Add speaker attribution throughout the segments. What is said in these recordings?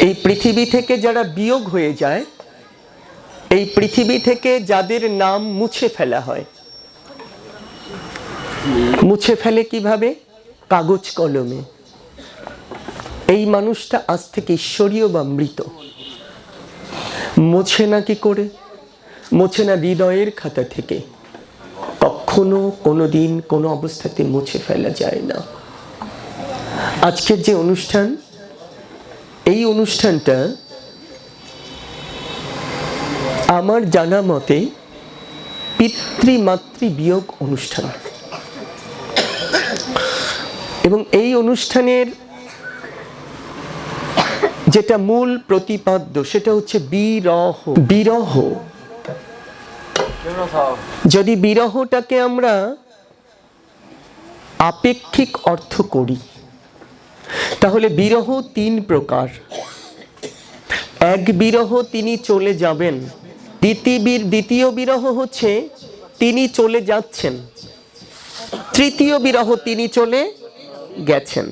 Speaker 1: এই পৃথিবী থেকে যারা বিয়োগ হয়ে যায়, এই পৃথিবী থেকে যাদের নাম মুছে ফেলা হয়। মুছে ফেলে কীভাবে? কাগজ কলমে। এই মানুষটা আজ থেকে ঈশ্বরীয় বা মৃত? মোছে না কি করে? মোছে না হৃদয়ের খাতা থেকে? কখনো কোনো দিন কোনো অবস্থাতে মুছে ফেলা যায় না। আজকের যে অনুষ্ঠান এই অনুষ্ঠানটা আমার জানা মতে পিতৃমাতৃ বিয়োগ অনুষ্ঠান। এবং এই অনুষ্ঠানের যেটা মূল প্রতিপাদ্য সেটা হচ্ছে বিরহ। বিরহ। যদি বিরহটাকে আমরা আপেক্ষিক অর্থ করি তাহলে বিরহ তিন প্রকার। এক বিরহ তিনি চলে যাবেন। দ্বিতীয় দ্বিতীয় বিরহ হচ্ছে তিনি চলে যাচ্ছেন। তৃতীয় বিরহ তিনি চলে গেছেন।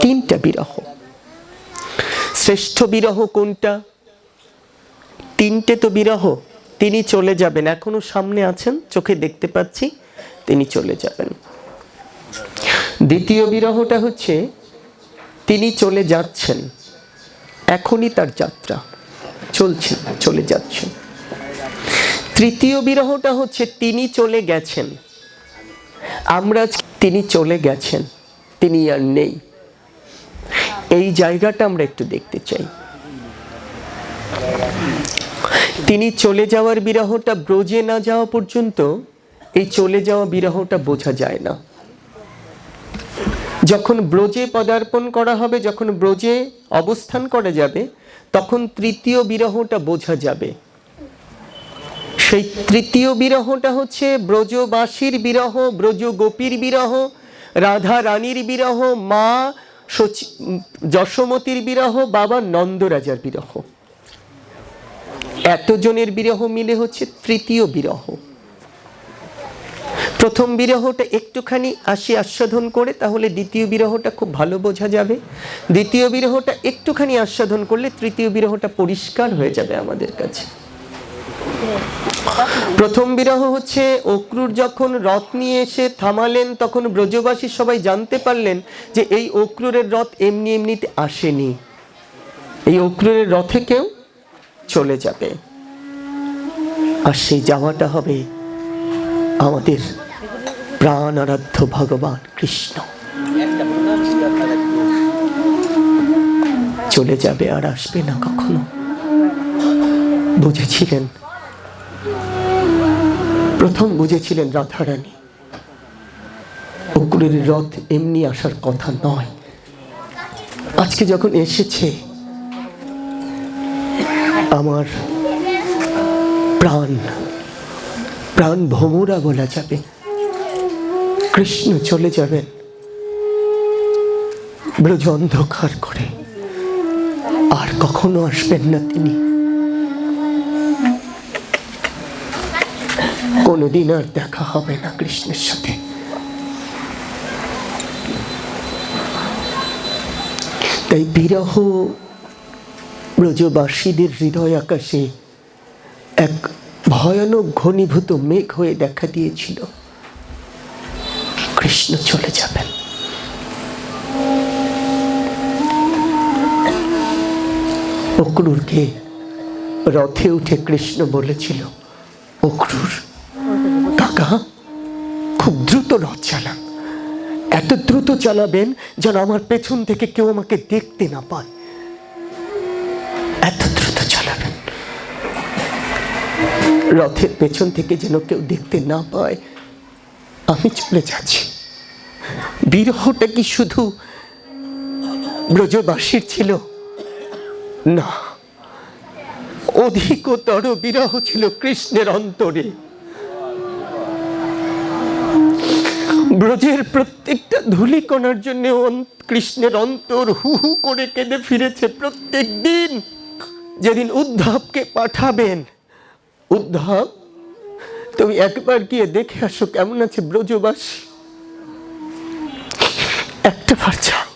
Speaker 1: তিনটা বিরহ। শ্রেষ্ঠ বিরহ কোনটা? তিনটে তো বিরহ, তিনি চলে যাবেন। এখনও সামনে আছেন, চোখে দেখতে পাচ্ছি, তিনি চলে যাবেন। দ্বিতীয় বিরহটা হচ্ছে, তিনি চলে যাচ্ছেন। এখনই তার যাত্রা। চলছে, চলে যাচ্ছেন। তৃতীয় বিরহটা হচ্ছে, তিনি চলে গেছেন। আমরা তিনি চলে গেছেন। তিনি আর নেই। এই জায়গাটা আমরা একটু দেখতে চাই। তিনি চলে যাওয়ার বিরহটা ব্রজে না যাওয়া পর্যন্ত, এই চলে যাওয়া বিরহটা বোঝা যায় না। যখন ব্রজে পদার্পণ করা হবে, যখন ব্রজে অবস্থান করা যাবে, তখন তৃতীয় বিরহটা বোঝা যাবে। সেই তৃতীয় বিরহটা হচ্ছে ব্রজবাসীর বিরহ ব্রজ গোপীর বিরহ রাধা রানীর বিরহ, মা যশোমতির বিরহ, বাবা নন্দরাজার বিরহ। এতজনের বিরহ মিলে হচ্ছে তৃতীয় বিরহ। প্রথম বিরহটা একটুখানি আসি আস্বাদন করে, তাহলে দ্বিতীয় বিরহটা খুব ভালো বোঝা যাবে। দ্বিতীয় বিরহটা একটুখানি আস্বাদন করলে তৃতীয় বিরহটা পরিষ্কার হয়ে যাবে আমাদের কাছে। প্রথম বিরহ হচ্ছে অক্রুর যখন রথ নিয়ে এসে থামালেন, তখন ব্রজবাসী সবাই জানতে পারলেন যে এই অক্রুরের রথ এমনি এমনিতে আসেনি। এই অক্রুরের রথে কেউ চলে যাবে। আর সেই যাওয়াটা হবে আমাদের প্রাণ আরাধ্য ভগবান কৃষ্ণ। চলে যাবে আর আসবে না কখনো। বুঝেছিলেন? প্রথম বুঝেছিলেন রাধারানী অকুরের রথ এমনি আসার কথা নয়। আজকে যখন এসেছে আমার প্রাণ প্রাণ ভমরা বলা যাবে। কৃষ্ণ চলে যাবেন। ব্রজ অন্ধকার করে। আর কখনো আসবেন না তিনি। কোনোদিন আর দেখা হবে না কৃষ্ণের সাথে। তাই বিরহ ব্রজবাসীদের হৃদয় আকাশে এক ভয়ানক ঘনীভূত মেঘ হয়ে দেখা দিয়েছিল। কৃষ্ণ চলে যাবেন। অক্রুরকে রথে উঠে কৃষ্ণ বলেছিল, অক্রুর, কাকা, খুব দ্রুত রথ চালান। এত দ্রুত চালাবেন যেন আমার পেছন থেকে কেউ আমাকে দেখতে না পায়। এত দ্রুত চালাবেন। রথের পেছন থেকে যেন কেউ দেখতে না পায়। আমি চলে যাচ্ছি। বিরহটা কি শুধু ব্রজবাসীর ছিল? না, অধিকতর বিরহ ছিল কৃষ্ণের অন্তরে। ব্রজের প্রত্যেকটা ধুলিকণার জন্য অন- কৃষ্ণের অন্তর হু হু করে কেঁদে ফিরেছে প্রত্যেক দিন। যেদিন উদ্ধবকে পাঠাবেন, উদ্ধব, তুমি একবার গিয়ে দেখে আসো কেমন আছে ব্রজবাসী। একটা যাও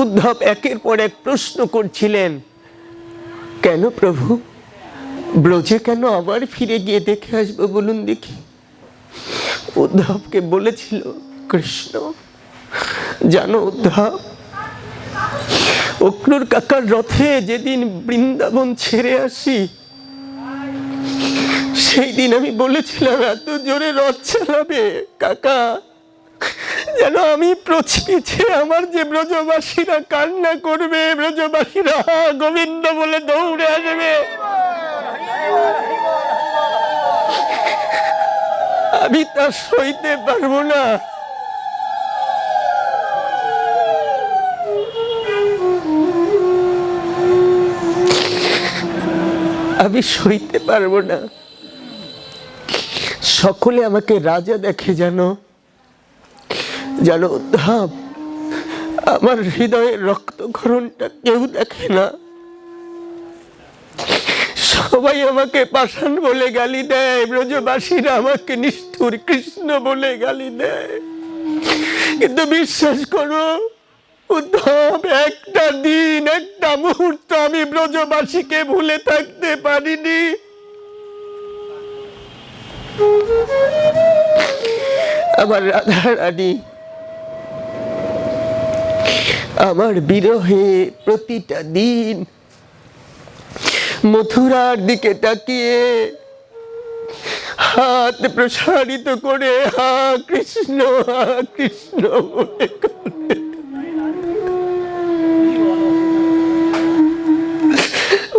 Speaker 1: উদ্ধব একের পর এক প্রশ্ন করছিলেন, কেন প্রভু? ব্রজে কেন আবার ফিরে গিয়ে দেখে আসব বলুন দেখি? উদ্ধবকে বলেছিল, কৃষ্ণ, জানো উদ্ধব অক্রুর কাকার রথে যেদিন বৃন্দাবন ছেড়ে আসি সেই দিন আমি বলেছিলাম, এত জোরে রথ চালাবে, কাকা। যেন আমি পিছে আমার যে ব্রজবাসীরা কান্না করবে ব্রজবাসীরা "হা, গোবিন্দ বলে দৌড়ে আসবে। আমি তা সইতে পারব না। আমি সইতে পারব না। সকলে আমাকে রাজা দেখে জানো। জানো উদ্ধব আমার হৃদয়ের রক্তক্ষরণটা কেউ দেখে না। সবাই আমাকে পাষাণ বলে গালি দেয়, ব্রজবাসীরা আমাকে নিষ্ঠুর কৃষ্ণ বলে গালি দেয়। কিন্তু বিশ্বাস করো, উদ্ধব, একটা দিন, একটা মুহূর্ত আমি ব্রজবাসীকে ভুলে থাকতে পারিনি। আমার রাধা রানী আমার বিরহে প্রতিটা দিন মথুরার দিকে তাকিয়ে হাত প্রসারিত করে, হা কৃষ্ণ হা কৃষ্ণ।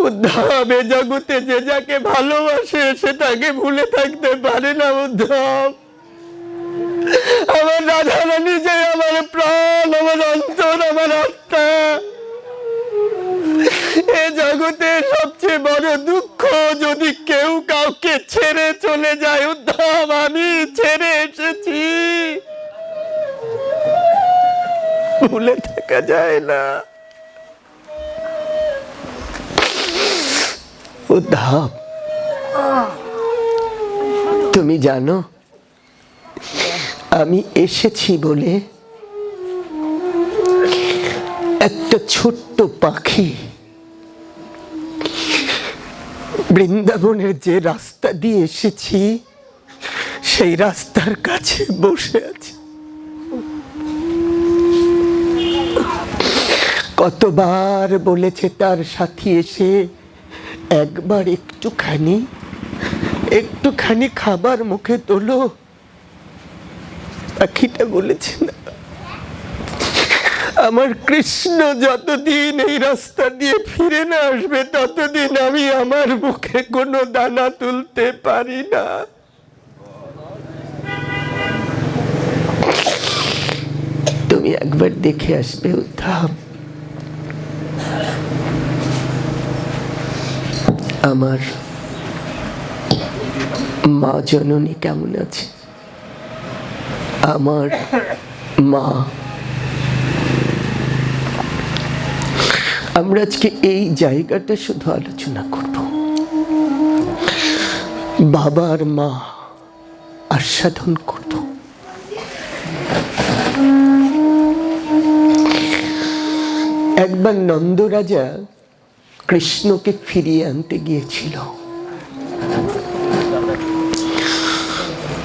Speaker 1: উদ্ধব জগতে যে যাকে ভালোবাসে সেটাকে ভুলে থাকতে পারে না উদ্ধব আমার রাধা রানী যে আমার প্রাণ আমার অন্তর আমার আত্মা। এ জগতে সবচেয়ে বড় দুঃখ যদি কেউ কাউকে ছেড়ে চলে যায় উদ্ধব আমি ছেড়ে এসেছি। ভুলে থাকা যায় না। উদ্ধব তুমি জানো আমি এসেছি বলে একটা ছোট্ট পাখি বৃন্দাবনের যে রাস্তা দিয়ে এসেছি, সেই রাস্তার কাছে বসে আছে। কতবার বলেছে তার সাথী এসে, একবার একটুখানি একটুখানি খাবার মুখে তোলো। পাখিটা না আমার কৃষ্ণ যতদিন এই রাস্তা দিয়ে ফিরে না আসবে, ততদিন আমি আমার মুখে কোনো দানা তুলতে পারি না। তুমি একবার দেখে আসবে উদ্ধাম আমার মা জননী কেমন আছে? আমার মা। আমরা আজকে এই জায়গাটা শুধু আলোচনা করব। বাবার মা আস্বাদন করব। একবার নন্দরাজা কৃষ্ণকে ফিরিয়ে আনতে গিয়েছিল।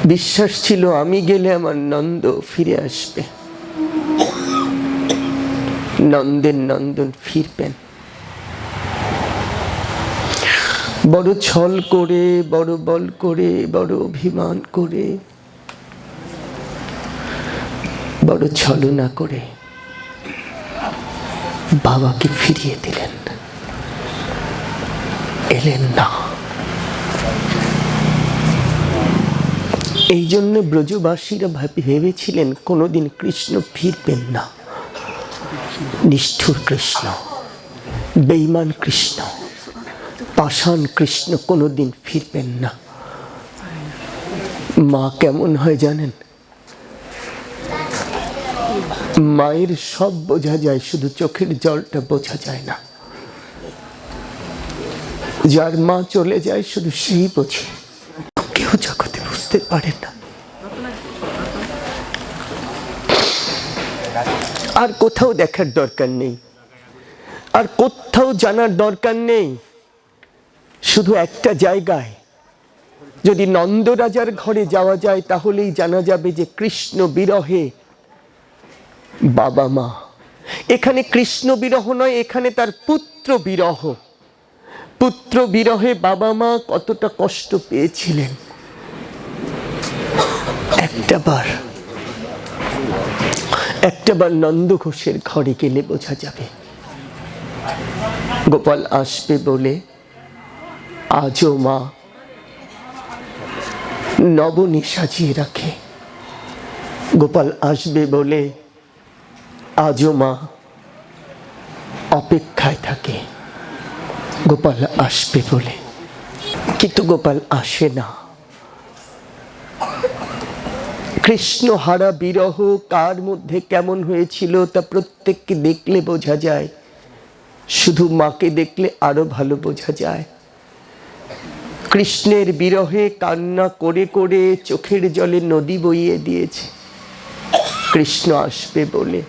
Speaker 1: বিশ্বাস ছিল আমি গেলে আমার নন্দ ফিরে আসবে। নন্দের নন্দন ফিরবেন। বড় ছল করে, বড় বল করে, বড় অভিমান করে, বড় ছলনা করে বাবাকে ফিরিয়ে দিলেন। এলেন না। এই জন্য ব্রজবাসীরা ভাব- ভেবেছিলেন কোনোদিন কৃষ্ণ ফিরবেন না। নিষ্ঠুর কৃষ্ণ বেইমান কৃষ্ণ, পাষাণ কৃষ্ণ কোনোদিন ফিরবেন না। মা কেমন হয় জানেন? মায়ের সব বোঝা যায়, শুধু চোখের জলটা বোঝা যায় না। যার মা চলে যায়, শুধু সেই বোঝে। কেউ জগতে বুঝতে পারে না। আর কোথাও দেখার দরকার নেই। আর কোথাও জানার দরকার নেই। শুধু একটা জায়গায়। যদি নন্দরাজার ঘরে যাওয়া যায়, তাহলেই জানা যাবে যে কৃষ্ণ বিরহে বাবা মা। এখানে কৃষ্ণ বিরহ নয়, এখানে তার পুত্র বিরহ। পুত্র বিরহে বাবা মা কতটা কষ্ট পেয়েছিলেন। একটাবার একটাবার নন্দ ঘোষের ঘরে গেলে বোঝা যাবে। গোপাল আসবে বলে আজও মা নবনী সাজিয়ে রাখে। গোপাল আসবে বলে আজও মা অপেক্ষায় থাকে। গোপাল আসবে বলে। কিন্তু গোপাল আসে না। কৃষ্ণ হারা বিরহ কার মধ্যে কেমন হয়েছিল তা প্রত্যেককে দেখলে বোঝা যায়। শুধু মাকে দেখলে আরও ভালো বোঝা যায়। কৃষ্ণের বিরহে কান্না করে করে চোখের জলে নদী বইয়ে দিয়েছে। কৃষ্ণ আসবে বলে।